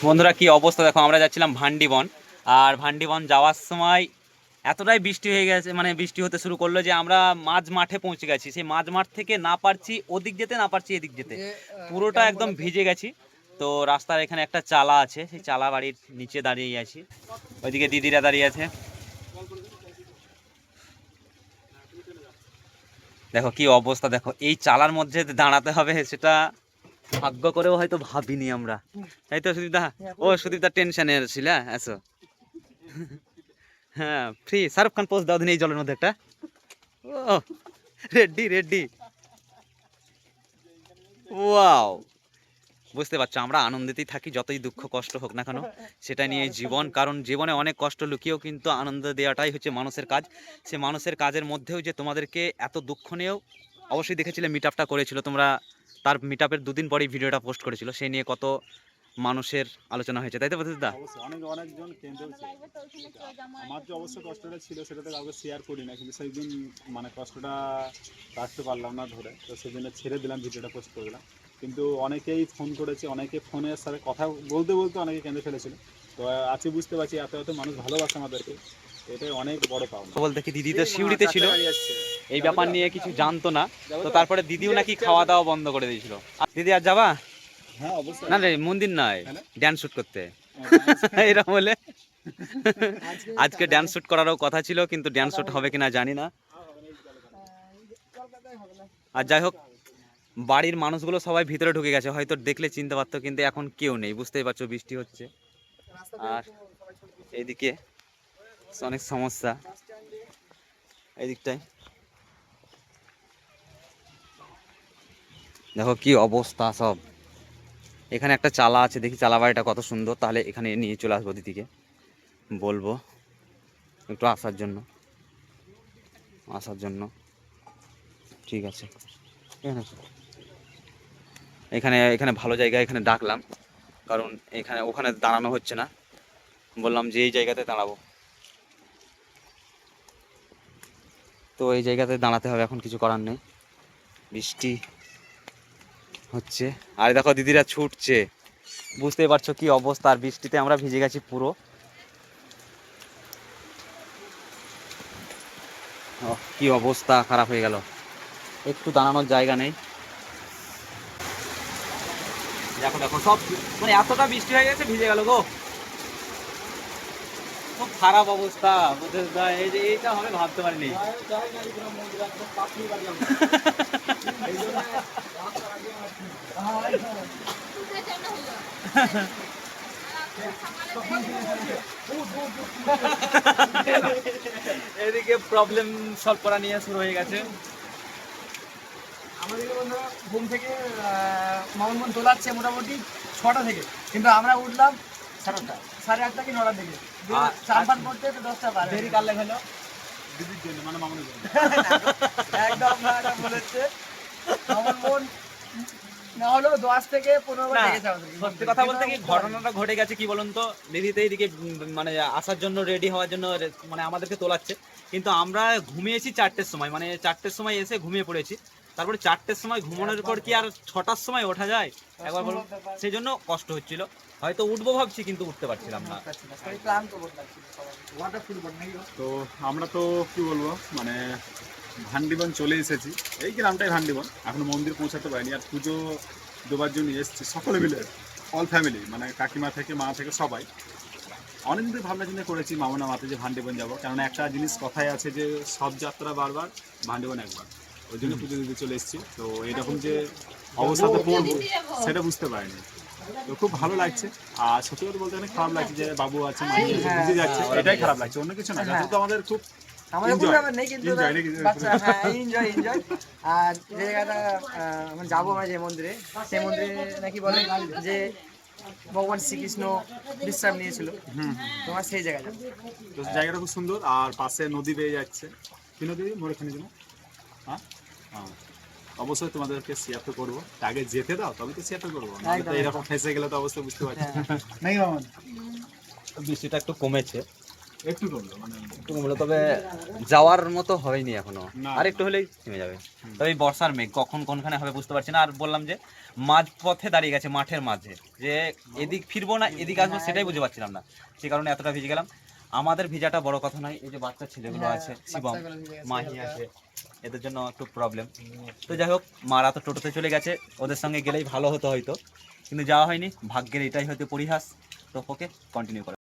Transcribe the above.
বন্ধুরা কি অবস্থা দেখো আমরা যাচ্ছিলাম ভান্ডিবন আর ভান্ডিবন যাওয়ার সময় এতটাই বৃষ্টি হয়ে গেছে মানে বৃষ্টি হতে শুরু করল যে আমরা মাঝ মাঠে পৌঁছে গেছি সেই মাঝ মাঠ থেকে না পারছি ওদিক যেতে না পারছি এদিক যেতে পুরোটা একদম ভিজে গেছি তো রাস্তার এখানে একটা চালা আছে সেই চালা বাড়ির নিচে দাঁড়িয়ে আছি ওইদিকে দিদিরা দাঁড়িয়ে আছে দেখো কি অবস্থা দেখো এই চালার মধ্যে দাঁড়াতে হবে সেটা ভাগ্য করেও হয়তো ভাবিনি আমরা। তাই তো সুদীপদা ও সুদীপদা টেনশনে ছিল হ্যাঁ ফ্রি শাহরুখ খান পোস্ট দাও দিন এই জলের মধ্যে একটা। ও রেডি রেডি ওয়াও বুঝতে পারছ আমরা আনন্দেতেই থাকি যতই দুঃখ কষ্ট হোক না কেন। সেটা নিয়ে জীবন কারণ জীবনে অনেক কষ্ট লুকিয়েও কিন্তু আনন্দ দেওয়াটাই হচ্ছে মানুষের কাজ। সে মানুষের কাজের মধ্যেও যে তোমাদেরকে এত দুঃখ নিয়েও অবশ্যই দেখেছিলে মিট আপটা করেছিল। তোমরা তার মিট আপের দুদিন পরেই ভিডিওটা পোস্ট করেছিল। সেই নিয়ে কত মানুষের আলোচনা হয়েছে, তাই তো দা? অনেক, অনেকজন কেঁদেওছে আমার যে অবশ্য কষ্টটা ছিল, সেটা তো কাউকে শেয়ার করি না, কিন্তু সেই দিন মানে কষ্টটা রাখতে পারলাম না ধরে, তো সেই জন্য ছেড়ে দিলাম, ভিডিওটা পোস্ট করে দিলাম। কিন্তু অনেকেই ফোন করেছে, অনেকে ফোনের সাথে কথা বলতে বলতে অনেকে কেঁদে ফেলেছিল। তো আজকে বুঝতে পারছি, এত এত মানুষ ভালোবাসে আমাদেরকে। এটাই অনেক বড় পাওনা বলতে কি দিদি তো শিউড়িতে ছিল। এই ব্যাপার নিয়ে কিছু জানতো না। তো তারপরে দিদিও নাকি খাওয়া দাওয়া বন্ধ করে দিয়েছিল। দিদি আর যাবা? হ্যাঁ না রে মন্দির নয় ড্যান্স শুট করতে। এরকম বলে আজকে ড্যান্স শুট করারও কথা ছিল কিন্তু ড্যান্স শুট হবে কিনা জানি না। আর যাই হোক বাড়ির মানুষগুলো সবাই ভিতরে ঢুকে গেছে। হয়তো দেখলে চিনতে পারতো কিন্তু এখন কেউ নেই। বুঝতেই পারছ বৃষ্টি হচ্ছে। আর এইদিকে অনেক সমস্যা। এদিকটায় দেখো কি অবস্থা সব। এখানে একটা চালা আছে, দেখি চালা বাড়িটা কত সুন্দর। তাহলে এখানে নিয়ে চলে আসব দিদিকে। বলব, একটু আসার জন্য। আসার জন্য। ঠিক আছে। এখানে এখানে ভালো জায়গা এখানে ডাকলাম। কারণ এখানে, ওখানে দাঁড়ানো হচ্ছে না। বললাম যে এই জায়গাতে দাঁড়াবো। তো এই জায়গাতে দাঁড়াতে হবে, এখন কিছু করার নেই। বৃষ্টি হচ্ছে। আর দেখো, দিদিরা ছুটছে। বুঝতেই পারছ কি অবস্থা, আর বৃষ্টিতে আমরা ভিজে গেছি পুরো। কি অবস্থা, খারাপ হয়ে গেল। একটু দাঁড়ানোর জায়গা নেই। দেখো দেখো, সব মানে এতটা বৃষ্টি হয়ে গেছে, ভিজে গেল গো। খুব খারাপ অবস্থা বুঝতে এইটা হবে ভাবতে পারিনি। এদিকে প্রবলেম সলভ করা নিয়ে শুরু হয়ে গেছে। আমাদের বন্ধুরা ঘুম থেকে মামুন দোলাচ্ছে মোটামুটি ছটা থেকে। কিন্তু আমরা উঠলাম সাড়ে আটটা। সাড়ে আটটা কি নটার দিকে? চান পান করতে দশটা বাজে দেরি কালে হলো? দিদির জন্য মানে মামুনের জন্য। একদম বলেছে। মামুন মন না হলেও দশ থেকে পনেরো সত্যি কথা বলতে কি ঘটনাটা ঘটে গেছে কি বলুন তো? দিদিতে এইদিকে মানে আসার জন্য রেডি হওয়ার জন্য মানে আমাদেরকে তোলাচ্ছে। কিন্তু আমরা ঘুমিয়েছি চারটের সময় মানে চারটের সময় এসে ঘুমিয়ে পড়েছি। তারপরে চারটের সময় ঘুমানোর পর কি আর ছটার সময় ওঠা যায়? একবার বলুন। সেই জন্য কষ্ট হচ্ছিল। হয়তো উঠবো ভাবছি কিন্তু উঠতে পারছিলাম না? তো আমরা তো কি বলব মানে ভান্ডিবন চলে এসেছি। এই গ্রামটাই ভান্ডিবন। এখন মন্দির পৌঁছাতে পারিনি। আর পুজো দেবার জন্য এসেছি সকলে মিলে। অল ফ্যামিলি মানে কাকিমা থেকে মা থেকে সবাই। অনেকদিন ধরে ভাবনা চিন্তা করেছি মামনা মাতে যে ভান্ডিবন যাব। কারণ একটা জিনিস কথাই আছে যে সব যাত্রা বারবার ভান্ডিবন একবার। ওই জন্য পুজো দিতে চলে এসেছি। তো এরকম যে অবস্থাতে পড়ব সেটা বুঝতে পারিনি। তো খুব ভালো লাগছে। আর সত্যি কথা বলতে অনেক খারাপ লাগছে যে বাবু আছে মাঝে বুঝে যাচ্ছে এটাই খারাপ লাগছে। অন্য কিছু না। হ্যাঁ। তো আমাদের খুব আমাদের কোনো ব্যাপার নেই কিন্তু বাচ্চা। হ্যাঁ এনজয় এনজয় আর যে জায়গাটা আহ, যাব আমরা যে মন্দিরে সেই মন্দিরে নাকি বলে যে ভগবান শ্রীকৃষ্ণ বিশ্রাম নিয়েছিল। তোমার সেই জায়গায় যাব। তো জায়গাটা খুব সুন্দর আর পাশে নদী বেয়ে যাচ্ছে। কি নদী? মোরেখানি জন্য হ্যাঁ? হ্যাঁ। অবশ্যই তোমাদেরকে শেয়ার তো করব। আগে যেতে দাও তবে তো শেয়ার তো করব এরকম ফেসে গেলে তো অবশ্যই বুঝতে পারছি। হ্যাঁ। বৃষ্টিটা একটু কমেছে। একটু কমলো মানে একটু কমলো তবে যাওয়ার মতো হয়নি এখনও। আর একটু হলেই থেমে যাবে। তবে এই বর্ষার মেঘ কখন কোনখানে হবে বুঝতে পারছি না। আর বললাম যে মাঝ পথে দাঁড়িয়ে গেছে মাঠের মাঝে। যে এদিক ফিরবো না এদিক আসব সেটাই বুঝতে পারছিলাম না। সে কারণে এতটা ভিজে গেলাম। আমাদের ভিজাটা বড় কথা নয় এই যে বাচ্চা ছেলেগুলো আছে শিবম মাহি আছে এদের জন্য একটু প্রবলেম তো যাই হোক মারা তো টোটোতে চলে গেছে ওদের সঙ্গে গেলেই ভালো হতো হয়তো। কিন্তু যাওয়া হয়নি ভাগ্যের এটাই হয়তো পরিহাস। তো ওকে কন্টিনিউ করে।